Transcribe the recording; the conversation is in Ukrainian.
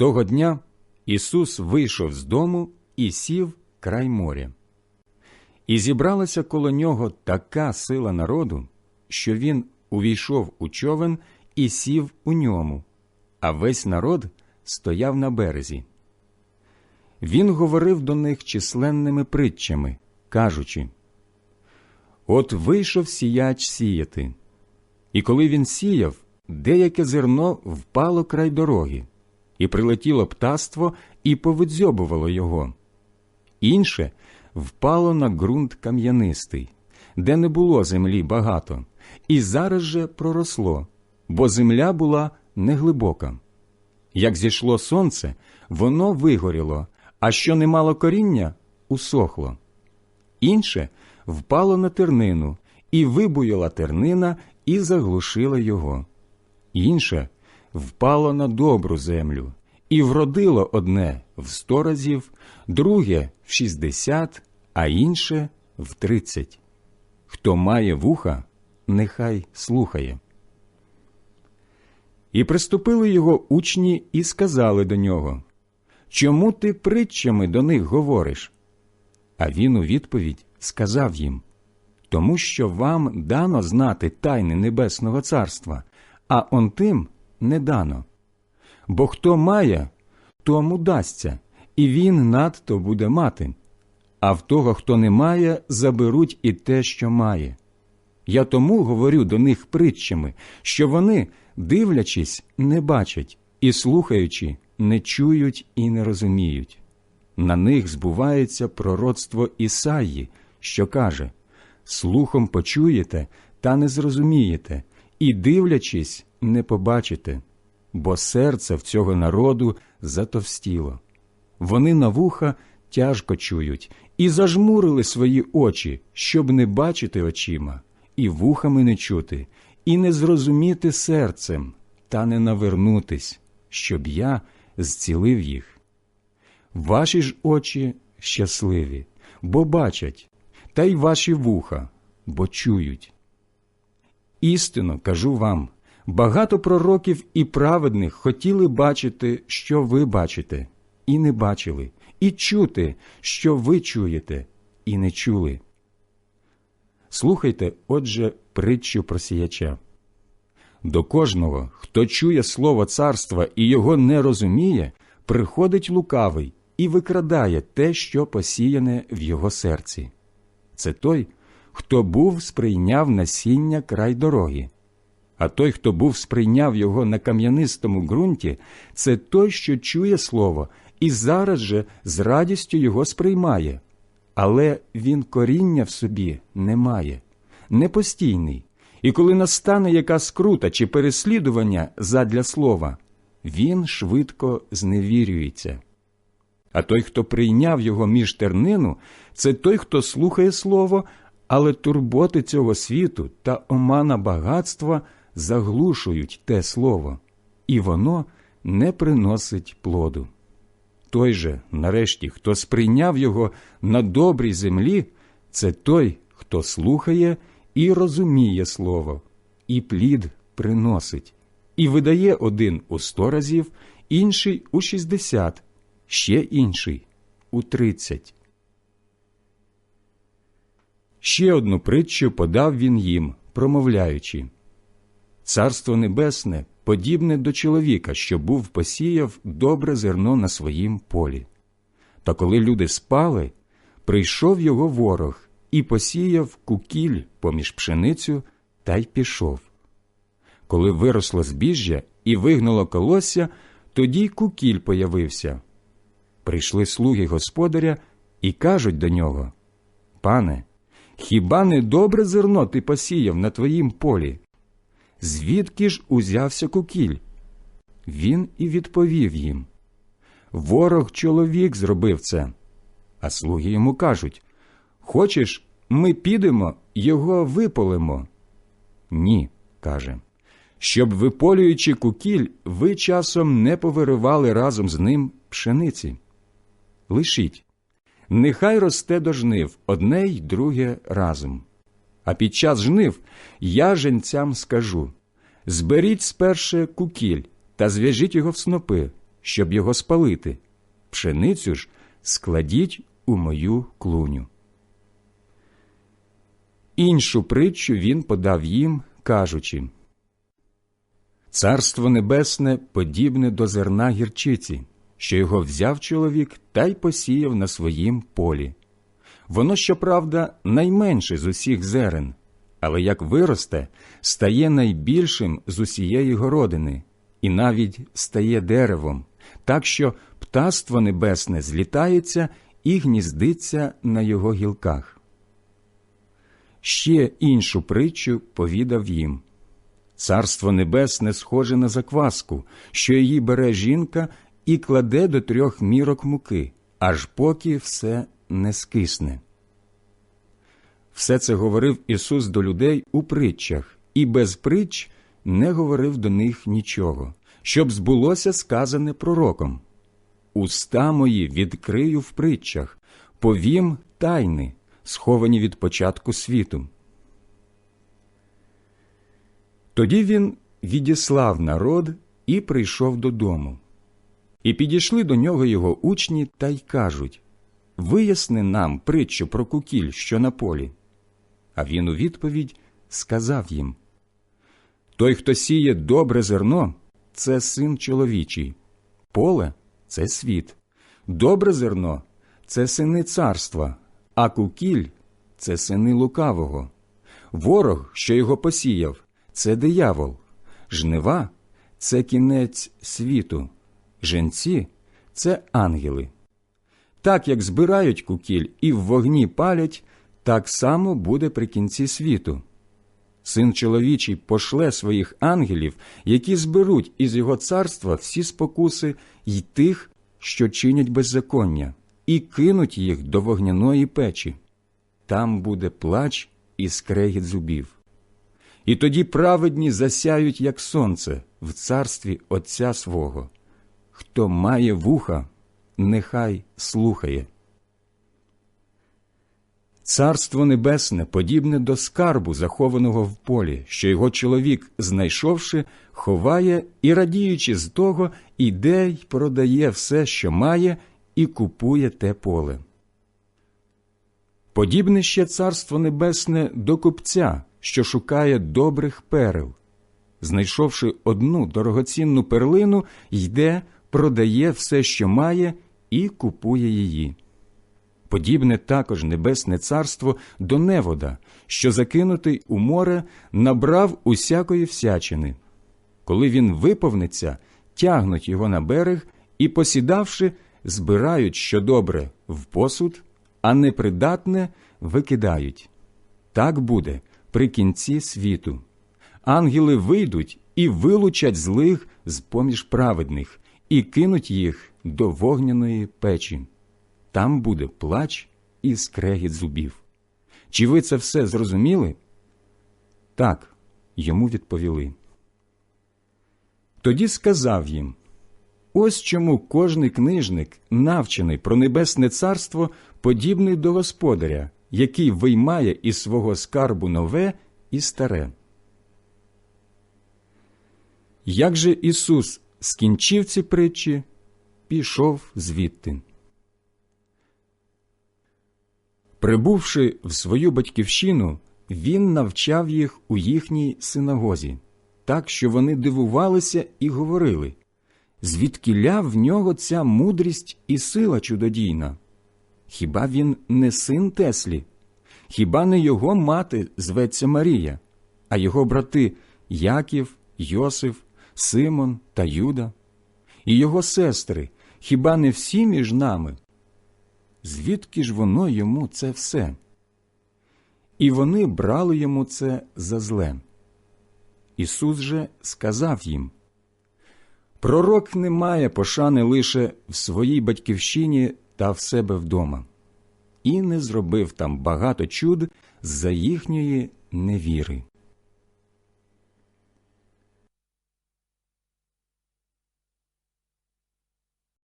Того дня Ісус вийшов з дому і сів край моря. І зібралася коло нього така сила народу, що він увійшов у човен і сів у ньому, а весь народ стояв на березі. Він говорив до них численними притчами, кажучи От вийшов сіяч сіяти, і коли він сіяв, деяке зерно впало край дороги, і прилетіло птаство і повидзьобувало його. Інше впало на ґрунт кам'янистий, де не було землі багато, і зараз же проросло, бо земля була неглибока. Як зійшло сонце, воно вигоріло, а що не мало коріння, усохло. Інше впало на тернину, і вибуяла тернина, і заглушила його. Інше впало на добру землю, і вродило одне в сто разів, друге в шістдесят, а інше в тридцять. Хто має вуха, нехай слухає. І приступили його учні і сказали до нього Чому ти притчами до них говориш? А він у відповідь сказав їм Тому що вам дано знати тайни Небесного Царства, а он тим не дано. Бо хто має, тому дасться, і він надто буде мати, а в того, хто не має, заберуть і те, що має. Я тому говорю до них притчами, що вони, дивлячись, не бачать, і слухаючи, не чують і не розуміють. На них збувається пророцтво Ісаї, що каже Слухом почуєте, та не зрозумієте, і, дивлячись, не побачите, бо серце в цього народу затовстіло. Вони на вуха тяжко чують і зажмурили свої очі, щоб не бачити очима, і вухами не чути, і не зрозуміти серцем, та не навернутись, щоб я зцілив їх. Ваші ж очі щасливі, бо бачать, та й ваші вуха, бо чують. Істинно кажу вам багато пророків і праведних хотіли бачити, що ви бачите, і не бачили, і чути, що ви чуєте, і не чули. Слухайте, отже, притчу про сіяча. До кожного, хто чує слово царства і його не розуміє, приходить лукавий і викрадає те, що посіяне в його серці. Це той, хто був сприйняв насіння край дороги. А той, хто був сприйняв його на кам'янистому ґрунті, це той, що чує слово, і зараз же з радістю його сприймає, але він коріння в собі не має, непостійний, і коли настане яка скрута чи переслідування задля слова, він швидко зневірюється. А той, хто прийняв його між тернину, це той, хто слухає слово, але турботи цього світу та омана багатства заглушують те слово, і воно не приносить плоду. Той же, нарешті, хто сприйняв його на добрій землі, це той, хто слухає і розуміє слово, і плід приносить, і видає один у сто разів, інший у шістдесят, ще інший у тридцять. Ще одну притчу подав він їм, промовляючи Царство Небесне подібне до чоловіка, що був посіяв добре зерно на своїм полі. Та коли люди спали, прийшов його ворог і посіяв кукіль поміж пшеницю та й пішов. Коли виросло збіжжя і вигнуло колосся, тоді кукіль появився. Прийшли слуги господаря і кажуть до нього Пане, хіба не добре зерно ти посіяв на твоїм полі? Звідки ж узявся кукіль? Він і відповів їм Ворог чоловік зробив це. А слуги йому кажуть Хочеш, ми підемо, його виполимо? Ні, каже. Щоб, виполюючи кукіль, ви часом не повиривали разом з ним пшениці. Лишіть, нехай росте до жнив одне й друге разом. А під час жнив я женцям скажу зберіть сперше кукіль та зв'яжіть його в снопи, щоб його спалити, пшеницю ж складіть у мою клуню. Іншу притчу він подав їм, кажучи Царство Небесне подібне до зерна гірчиці, що його взяв чоловік та й посіяв на своїм полі. Воно, щоправда, найменше з усіх зерен, але як виросте, стає найбільшим з усієї городини, і навіть стає деревом, так що птаство небесне злітається і гніздиться на його гілках. Ще іншу притчу повідав їм Царство небесне схоже на закваску, що її бере жінка і кладе до трьох мірок муки, аж поки все не скисне. Все це говорив Ісус до людей у притчах, і без притч не говорив до них нічого, щоб збулося сказане пророком. Уста мої відкрию в притчах, повім тайни, сховані від початку світу. Тоді він відіслав народ і прийшов додому. І підійшли до нього його учні та й кажуть Виясни нам притчу про кукіль, що на полі. А він у відповідь сказав їм Той, хто сіє добре зерно, це син чоловічий, поле це світ, добре зерно це сини царства, а кукіль це сини лукавого. Ворог, що його посіяв, це диявол, жнива це кінець світу, женці це ангели. Так як збирають кукіль і в вогні палять, так само буде при кінці світу. Син чоловічий пошле своїх ангелів, які зберуть із його царства всі спокуси й тих, що чинять беззаконня, і кинуть їх до вогняної печі. Там буде плач і скрегіт зубів. І тоді праведні засяють, як сонце, в царстві Отця свого. Хто має вуха, нехай слухає. Царство Небесне подібне до скарбу, захованого в полі, що його чоловік, знайшовши, ховає і, радіючи з того, іде й продає все, що має, і купує те поле. Подібне ще царство небесне до купця, що шукає добрих перел. Знайшовши одну дорогоцінну перлину, йде, продає все, що має, і купує її. Подібне також небесне царство до невода, що закинутий у море набрав усякої всячини. Коли він виповниться, тягнуть його на берег і, посідавши, збирають що добре в посуд, а непридатне викидають. Так буде при кінці світу. Ангели вийдуть і вилучать злих з поміж праведних, і кинуть їх до вогняної печі. Там буде плач і скрегіт зубів. Чи ви це все зрозуміли? Так, йому відповіли. Тоді сказав їм Ось чому кожний книжник, навчений про небесне царство, подібний до господаря, який виймає із свого скарбу нове і старе. Як же Ісус скінчив ці притчі, пішов звідти. Прибувши в свою батьківщину, він навчав їх у їхній синагозі, так що вони дивувалися і говорили звідкіля в нього ця мудрість і сила чудодійна. Хіба він не син Теслі? Хіба не його мати зветься Марія, а його брати Яків, Йосиф, Симон та Юда? І його сестри, хіба не всі між нами? Звідки ж воно йому це все? І вони брали йому це за зле. Ісус же сказав їм Пророк не має пошани лише в своїй батьківщині та в себе вдома, і не зробив там багато чуд за їхньої невіри.